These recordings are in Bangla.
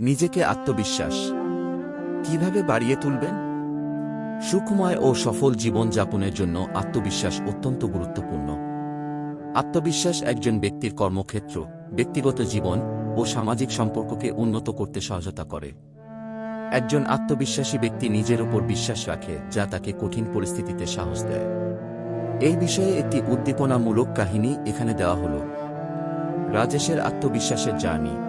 নিজেকে আত্মবিশ্বাস। কীভাবে বাড়িয়ে তুলবেন? সুখময় ও সফল জীবন যাপনের জন্য আত্মবিশ্বাস অত্যন্ত গুরুত্বপূর্ণ। আত্মবিশ্বাস একজন ব্যক্তির কর্মক্ষেত্র, ব্যক্তিগত জীবন ও সামাজিক সম্পর্ককে উন্নত করতে সহায়তা করে। একজন আত্মবিশ্বাসী ব্যক্তি নিজের উপর বিশ্বাস রাখে, যা তাকে কঠিন পরিস্থিতিতে সাহস দেয়। এই বিষয়ে একটি উদ্দীপনামূলক কাহিনী এখানে দেওয়া হল। রাজেশের আত্মবিশ্বাসের জার্নি।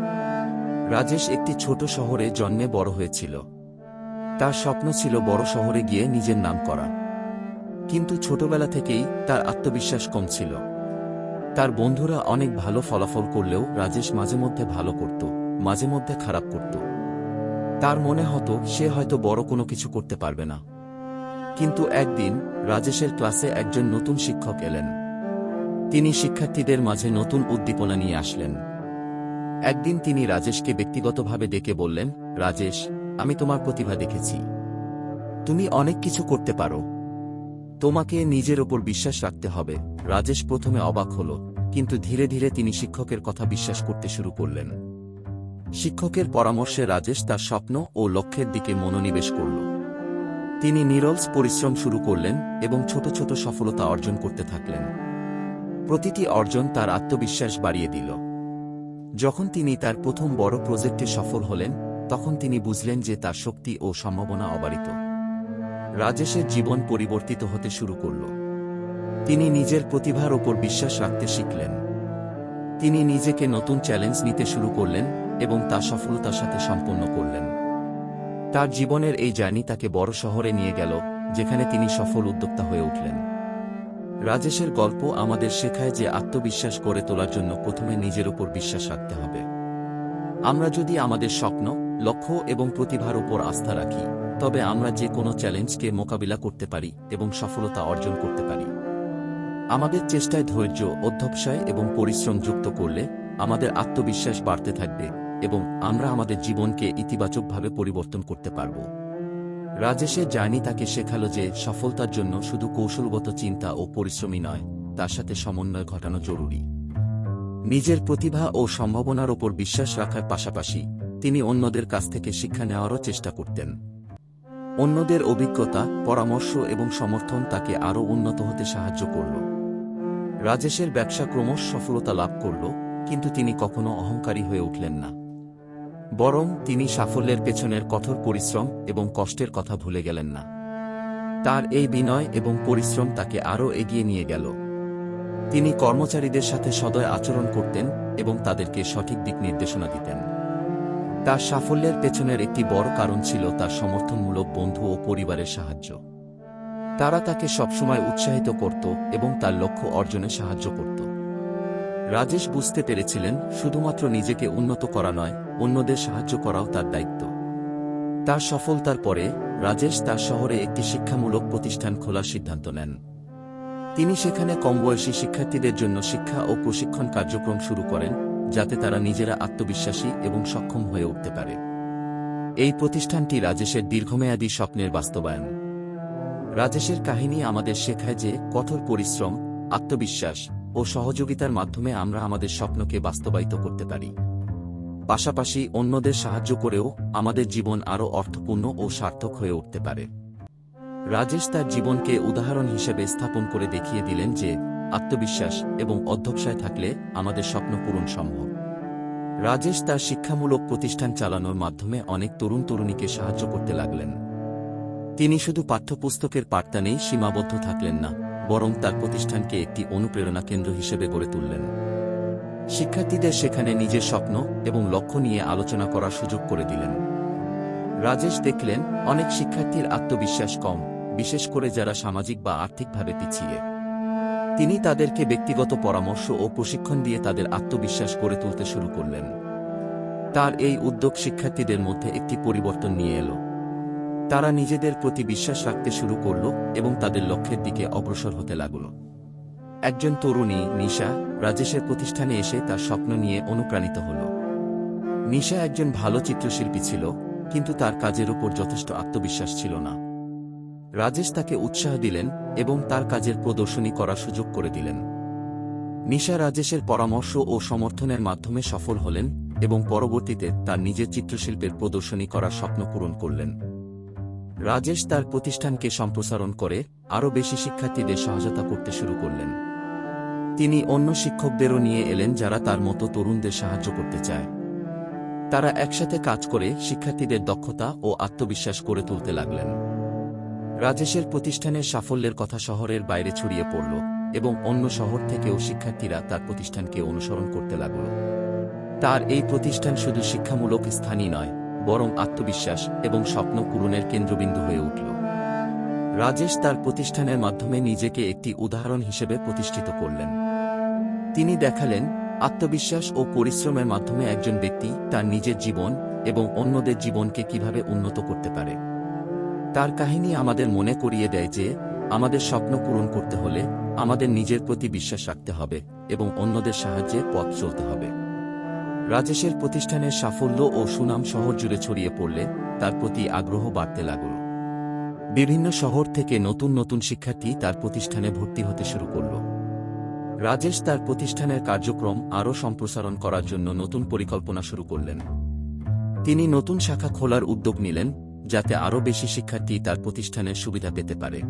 রাজেশ একটি ছোট শহরে জন্মে বড় হয়েছিল। তার স্বপ্ন ছিল বড় শহরে গিয়ে নিজের নাম করা। কিন্তু ছোটবেলা থেকেই তার আত্মবিশ্বাস কম ছিল। তার বন্ধুরা অনেক ভালো ফলাফল করলেও রাজেশ মাঝে মধ্যে ভালো করত, মাঝে মধ্যে খারাপ করত। তার মনে হতো, সে হয়তো বড় কোনো কিছু করতে পারবে না। কিন্তু একদিন রাজেশের ক্লাসে একজন নতুন শিক্ষক এলেন। তিনি শিক্ষার্থীদের মাঝে নতুন উদ্দীপনা নিয়ে আসলেন। একদিন তিনি রাজেশকে ব্যক্তিগতভাবে ডেকে বললেন, রাজেশ, আমি তোমার প্রতিভা দেখেছি। তুমি অনেক কিছু করতে পারো। তোমাকে নিজের ওপর বিশ্বাস রাখতে হবে। রাজেশ প্রথমে অবাক হল, কিন্তু ধীরে ধীরে তিনি শিক্ষকের কথা বিশ্বাস করতে শুরু করলেন। শিক্ষকের পরামর্শে রাজেশ তার স্বপ্ন ও লক্ষ্যের দিকে মনোনিবেশ করল। তিনি নিরলস পরিশ্রম শুরু করলেন এবং ছোট ছোট সফলতা অর্জন করতে থাকলেন। প্রতিটি অর্জন তার আত্মবিশ্বাস বাড়িয়ে দিল। যখন তিনি তার প্রথম বড় প্রজেক্টে সফল হলেন, তখন তিনি বুঝলেন যে তার শক্তি ও সম্ভাবনা অবারিত। রাজেশের জীবন পরিবর্তিত হতে শুরু করল। তিনি নিজের প্রতিভার ওপর বিশ্বাস রাখতে শিখলেন। তিনি নিজেকে নতুন চ্যালেঞ্জ নিতে শুরু করলেন এবং তা সফলতার সাথে সম্পন্ন করলেন। তার জীবনের এই জার্নি তাকে বড় শহরে নিয়ে গেল, যেখানে তিনি সফল উদ্যোক্তা হয়ে উঠলেন। রাজেশের গল্প আমাদের শেখায় যে আত্মবিশ্বাস গড়ে তোলার জন্য প্রথমে নিজের উপর বিশ্বাস রাখতে হবে। আমরা যদি আমাদের স্বপ্ন, লক্ষ্য এবং প্রতিভার উপর আস্থা রাখি, তবে আমরা যে কোনো চ্যালেঞ্জকে মোকাবিলা করতে পারি এবং সফলতা অর্জন করতে পারি। আমাদের চেষ্টায় ধৈর্য, অধ্যবসায় এবং পরিশ্রম যুক্ত করলে আমাদের আত্মবিশ্বাস বাড়তে থাকবে এবং আমরা আমাদের জীবনকে ইতিবাচকভাবে পরিবর্তন করতে পারব। রাজেশের জার্নি তাকে শেখালো যে সফলতার জন্য শুধু কৌশলগত চিন্তা ও পরিশ্রমী নয়, তার সাথে সমন্বয় ঘটানো জরুরি। নিজের প্রতিভা ও সম্ভাবনার ওপর বিশ্বাস রাখার পাশাপাশি তিনি অন্যদের কাছ থেকে শিক্ষা নেওয়ারও চেষ্টা করতেন। অন্যদের অভিজ্ঞতা, পরামর্শ এবং সমর্থন তাকে আরও উন্নত হতে সাহায্য করল। রাজেশের ব্যবসা ক্রমশ সফলতা লাভ করল, কিন্তু তিনি কখনো অহংকারী হয়ে উঠলেন না। বরং তিনি সাফল্যের পেছনের কঠোর পরিশ্রম এবং কষ্টের কথা ভুলে গেলেন না। তার এই বিনয় এবং পরিশ্রম তাকে আরও এগিয়ে নিয়ে গেল। তিনি কর্মচারীদের সাথে সদয় আচরণ করতেন এবং তাদেরকে সঠিক দিক নির্দেশনা দিতেন। তার সাফল্যের পেছনের একটি বড় কারণ ছিল তার সমর্থনমূলক বন্ধু ও পরিবারের সাহায্য। তারা তাকে সবসময় উৎসাহিত করত এবং তার লক্ষ্য অর্জনে সাহায্য করত। রাজেশ বুঝতে পেরেছিলেন, শুধুমাত্র নিজেকে উন্নত করা নয়, অন্যদের সাহায্য করাও তার দায়িত্ব। তার সফলতার পরে, রাজেশ তার শহরে একটি শিক্ষামূলক প্রতিষ্ঠান খোলার সিদ্ধান্ত নেন। তিনি সেখানে কমবয়সী শিক্ষার্থীদের জন্য শিক্ষা ও প্রশিক্ষণ কার্যক্রম শুরু করেন, যাতে তারা নিজেরা আত্মবিশ্বাসী এবং সক্ষম হয়ে উঠতে পারে। এই প্রতিষ্ঠানটি রাজেশের দীর্ঘমেয়াদী স্বপ্নের বাস্তবায়ন। রাজেশের কাহিনী আমাদের শেখায় যে, কঠোর পরিশ্রম, আত্মবিশ্বাস ও সহযোগিতার মাধ্যমে আমরা আমাদের স্বপ্নকে বাস্তবায়িত করতে পারি। পাশাপাশি অন্যদের সাহায্য করেও আমাদের জীবন আরও অর্থপূর্ণ ও সার্থক হয়ে উঠতে পারে। রাজেশ তার জীবনকে উদাহরণ হিসেবে স্থাপন করে দেখিয়ে দিলেন যে, আত্মবিশ্বাস এবং অধ্যবসায় থাকলে আমাদের স্বপ্ন পূরণ সম্ভব। রাজেশ তার শিক্ষামূলক প্রতিষ্ঠান চালানোর মাধ্যমে অনেক তরুণ তরুণীকে সাহায্য করতে লাগলেন। তিনি শুধু পাঠ্যপুস্তকের পাঠদানেই সীমাবদ্ধ থাকলেন না বরং তার প্রতিষ্ঠানকে একটি অনুপ্রেরণা কেন্দ্র হিসেবে গড়ে তুললেন। শিক্ষার্থীদের সেখানে নিজের স্বপ্ন এবং লক্ষ্য নিয়ে আলোচনা করার সুযোগ করে দিলেন। রাজেশ দেখলেন, অনেক শিক্ষার্থীর আত্মবিশ্বাস কম, বিশেষ করে যারা সামাজিক বা আর্থিকভাবে পিছিয়ে। তিনি তাদেরকে ব্যক্তিগত পরামর্শ ও প্রশিক্ষণ দিয়ে তাদের আত্মবিশ্বাস গড়ে তুলতে শুরু করলেন। তার এই উদ্যোগ শিক্ষার্থীদের মধ্যে একটি পরিবর্তন নিয়ে এলো। তারা নিজেদের প্রতি বিশ্বাস রাখতে শুরু করল এবং তাদের লক্ষ্যের দিকে অগ্রসর হতে লাগল। একজন তরুণী, নিশা, রাজেশের প্রতিষ্ঠানে এসে তার স্বপ্ন নিয়ে অনুপ্রাণিত হল। নিশা একজন ভালো চিত্রশিল্পী ছিল, কিন্তু তার কাজের উপর যথেষ্ট আত্মবিশ্বাস ছিল না। রাজেশ তাকে উৎসাহ দিলেন এবং তার কাজের প্রদর্শনী করার সুযোগ করে দিলেন। নিশা রাজেশের পরামর্শ ও সমর্থনের মাধ্যমে সফল হলেন এবং পরবর্তীতে তার নিজের চিত্রশিল্পের প্রদর্শনী করার স্বপ্ন পূরণ করলেন। রাজেশ তার প্রতিষ্ঠানকে সম্প্রসারণ করে আরও বেশি শিক্ষার্থীদের সহায়তা করতে শুরু করলেন। তিনি অন্য শিক্ষকদেরও নিয়ে এলেন যারা তার মতো তরুণদের সাহায্য করতে চায়। তারা একসাথে কাজ করে শিক্ষার্থীদের দক্ষতা ও আত্মবিশ্বাস করে তুলতে লাগলেন। রাজেশের প্রতিষ্ঠানের সাফল্যের কথা শহরের বাইরে ছড়িয়ে পড়ল এবং অন্য শহর থেকেও শিক্ষার্থীরা তার প্রতিষ্ঠানকে অনুসরণ করতে লাগল। তার এই প্রতিষ্ঠান শুধু শিক্ষামূলক স্থানই নয় বরং আত্মবিশ্বাস এবং স্বপ্ন পূরণের কেন্দ্রবিন্দু হয়ে উঠল। রাজেশ তার প্রতিষ্ঠানের মাধ্যমে নিজেকে একটি উদাহরণ হিসেবে প্রতিষ্ঠিত করলেন। তিনি দেখালেন, আত্মবিশ্বাস ও পরিশ্রমের মাধ্যমে একজন ব্যক্তি তার নিজের জীবন এবং অন্যদের জীবনকে কীভাবে উন্নত করতে পারে। তার কাহিনী আমাদের মনে করিয়ে দেয় যে, আমাদের স্বপ্ন পূরণ করতে হলে আমাদের নিজের প্রতি বিশ্বাস রাখতে হবে এবং অন্যদের সাহায্যে পথ চলতে হবে। রাজেশের প্রতিষ্ঠানের সাফল্য ও সুনাম শহর জুড়ে ছড়িয়ে পড়লে তার প্রতি আগ্রহ বাড়তে লাগল। বিভিন্ন শহর থেকে নতুন নতুন শিক্ষার্থী তার প্রতিষ্ঠানে ভর্তি হতে শুরু করল। রাজেশ তার প্রতিষ্ঠানের কার্যক্রম আরও সম্প্রসারণ করার জন্য নতুন পরিকল্পনা শুরু করলেন। তিনি নতুন শাখা খোলার উদ্যোগ নিলেন, যাতে আরও বেশি শিক্ষার্থী তার প্রতিষ্ঠানের সুবিধা পেতে পারে।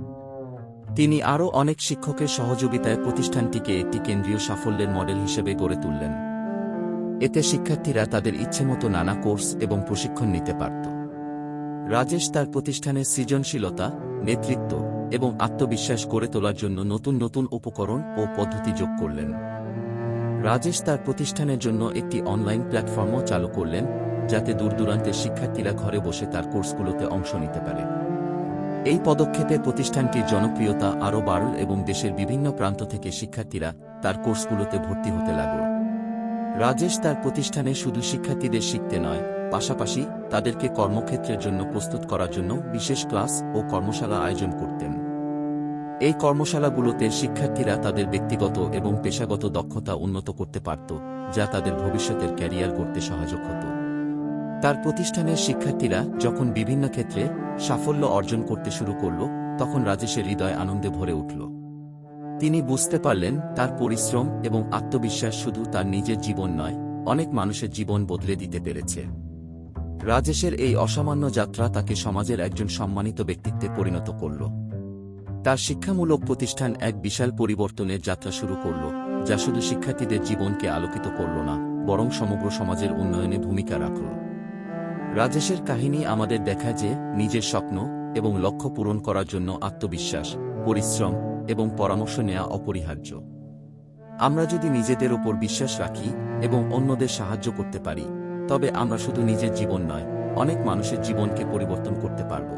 তিনি আরও অনেক শিক্ষকের সহযোগিতায় প্রতিষ্ঠানটিকে একটি কেন্দ্রীয় সাফল্যের মডেল হিসেবে গড়ে তুললেন। এতে শিক্ষার্থীরা তাদের ইচ্ছেমতো নানা কোর্স এবং প্রশিক্ষণ নিতে পারত। রাজেশ তার প্রতিষ্ঠানের সৃজনশীলতা, নেতৃত্ব এবং আত্মবিশ্বাস গড়ে তোলার জন্য নতুন নতুন উপকরণ ও পদ্ধতি যোগ করলেন। রাজেশ তার প্রতিষ্ঠানের জন্য একটি অনলাইন প্ল্যাটফর্মও চালু করলেন, যাতে দূরদূরান্তের শিক্ষার্থীরা ঘরে বসে তার কোর্সগুলোতে অংশ নিতে পারে। এই পদক্ষেপে প্রতিষ্ঠানটির জনপ্রিয়তা আরও বাড়ল এবং দেশের বিভিন্ন প্রান্ত থেকে শিক্ষার্থীরা তার কোর্সগুলোতে ভর্তি হতে লাগল। রাজেশ তার প্রতিষ্ঠানে শুধু শিক্ষার্থীদের শিখতে নয়, পাশাপাশি তাদেরকে কর্মক্ষেত্রের জন্য প্রস্তুত করার জন্য বিশেষ ক্লাস ও কর্মশালা আয়োজন করতেন। এই কর্মশালাগুলোতে শিক্ষার্থীরা তাদের ব্যক্তিগত এবং পেশাগত দক্ষতা উন্নত করতে পারত, যা তাদের ভবিষ্যতের ক্যারিয়ার করতে সহায়ক হতো তার প্রতিষ্ঠানের শিক্ষার্থীরা যখন বিভিন্ন ক্ষেত্রে সাফল্য অর্জন করতে শুরু করল, তখন রাজেশের হৃদয় আনন্দে ভরে উঠল। তিনি বুঝতে পারলেন, তার পরিশ্রম এবং আত্মবিশ্বাস শুধু তার নিজের জীবন নয়, অনেক মানুষের জীবন বদলে দিতে পেরেছে। রাজেশের এই অসামান্য যাত্রা তাকে সমাজের একজন সম্মানিত ব্যক্তিত্বে পরিণত করল। তার শিক্ষামূলক প্রতিষ্ঠান এক বিশাল পরিবর্তনের যাত্রা শুরু করল, যা শুধু শিক্ষার্থীদের জীবনকে আলোকিত করল না, বরং সমগ্র সমাজের উন্নয়নে ভূমিকা রাখল। রাজেশের কাহিনী আমাদের দেখায় যে, নিজের স্বপ্ন এবং লক্ষ্য পূরণ করার জন্য আত্মবিশ্বাস, পরিশ্রম এবং পরামর্শ নেওয়া অপরিহার্য। আমরা যদি নিজেদের ওপর বিশ্বাস রাখি এবং অন্যদের সাহায্য করতে পারি, তবে আমরা শুধু নিজের জীবন নয়, অনেক মানুষের জীবনকে পরিবর্তন করতে পারব।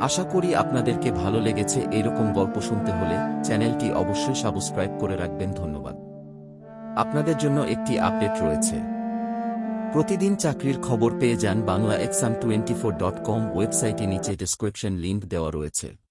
আশা করি আপনাদেরকে ভালো লেগেছে এরকম গল্প শুনতে হলে চ্যানেলটি অবশ্যই সাবস্ক্রাইব করে রাখবেন, ধন্যবাদ। আপনাদের জন্য একটি আপডেট রয়েছে। প্রতিদিন চাকরির খবর পেয়ে যান Bangla exam twenty four dot com ওয়েবসাইটে নিচে ডেসক্রিপশন লিঙ্ক দেওয়া রয়েছে।